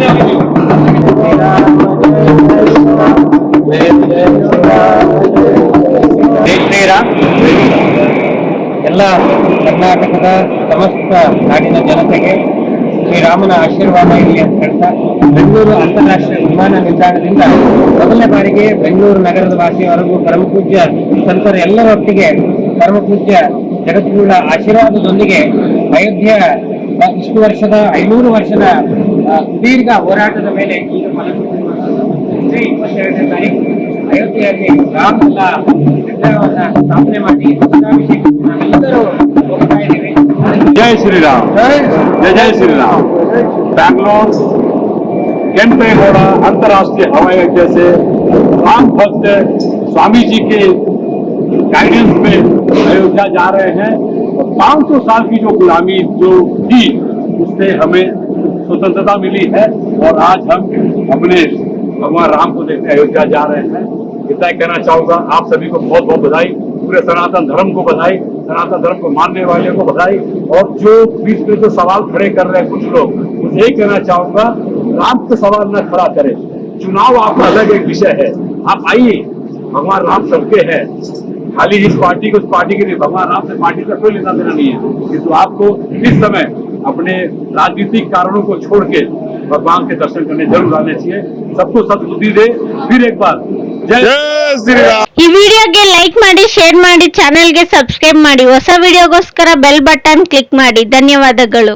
감이지. ಎಲ್ಲ ಕರ್ನಾಟಕದ ಸಮಸ್ತ ನಾಡಿನ ಜನತೆಗೆ ಶ್ರೀರಾಮನ ಆಶೀರ್ವಾದ ಇರಲಿ ಅಂತ ಹೇಳ್ತಾ ಬೆಂಗಳೂರು ಅಂತಾರಾಷ್ಟ್ರೀಯ ವಿಮಾನ ನಿಲ್ದಾಣದಿಂದ ಮೊದಲನೇ ಬಾರಿಗೆ ಬೆಂಗಳೂರು ನಗರದ ವಾಸಿಯವರೆಗೂ ಪರಮಪೂಜ್ಯ ಸಂತರ ಎಲ್ಲರೊಟ್ಟಿಗೆ ಪರಮಪೂಜ್ಯ ಜಗದ್ಗುರುಗಳ ಆಶೀರ್ವಾದದೊಂದಿಗೆ ಅಯೋಧ್ಯ ಇಷ್ಟು ವರ್ಷದ ಐನೂರು ವರ್ಷದ ದೀರ್ಘ ಹೋರಾಟದ ಮೇಲೆ ಈಗ ಮೇ ಇಪ್ಪತ್ತೆರಡನೇ ತಾರೀಕು ಅಯೋಧ್ಯೆಯಲ್ಲಿ ರಾಮಲಲ್ಲ ವಿಗ್ರಹವನ್ನ ಸ್ಥಾಪನೆ ಮಾಡಿ ಪಟ್ಟಾಭಿಷೇಕಕ್ಕೆ ನಾವೆಲ್ಲರೂ ಹೋಗ್ತಾ ಇದ್ದೀವಿ जय श्री राम जय जय श्री राम बैंगलोर केम्पेगौड़ा अंतर्राष्ट्रीय हवाई अड्डे से राम भक्त स्वामी जी के गाइडेंस में अयोध्या जा रहे हैं और 500 साल की जो गुलामी जो थी उससे हमें स्वतंत्रता मिली है और आज हम अपने भगवान राम को देखने अयोध्या जा रहे हैं। इतना ही कहना चाहूँगा, आप सभी को बहुत बहुत बधाई, पूरे सनातन धर्म को बधाई, सनातन धर्म को मानने वाले को बधाई, और जो बीच में जो सवाल खड़े कर रहे हैं कुछ लोग मुझे यही कहना चाहूँगा, राम के सवाल न खड़ा करें। चुनाव आपका अलग एक विषय है। आप आइए, भगवान राम सबके हैं। खाली इस पार्टी को उस पार्टी के लिए भगवान राम से पार्टी का कोई लेना देना नहीं है। किंतु आपको इस समय अपने राजनीतिक कारणों को छोड़ के भगवान के दर्शन करने जरूर आने चाहिए सबको सद्बुद्धि दे फिर एक बार जय श्री राम ಈ ವಿಡಿಯೋಗೆ ಲೈಕ್ ಮಾಡಿ ಶೇರ್ ಮಾಡಿ ಚಾನೆಲ್ಗೆ ಸಬ್ಸ್ಕ್ರೈಬ್ ಮಾಡಿ ಹೊಸ ವಿಡಿಯೋಗೋಸ್ಕರ ಬೆಲ್ ಬಟನ್ ಕ್ಲಿಕ್ ಮಾಡಿ ಧನ್ಯವಾದಗಳು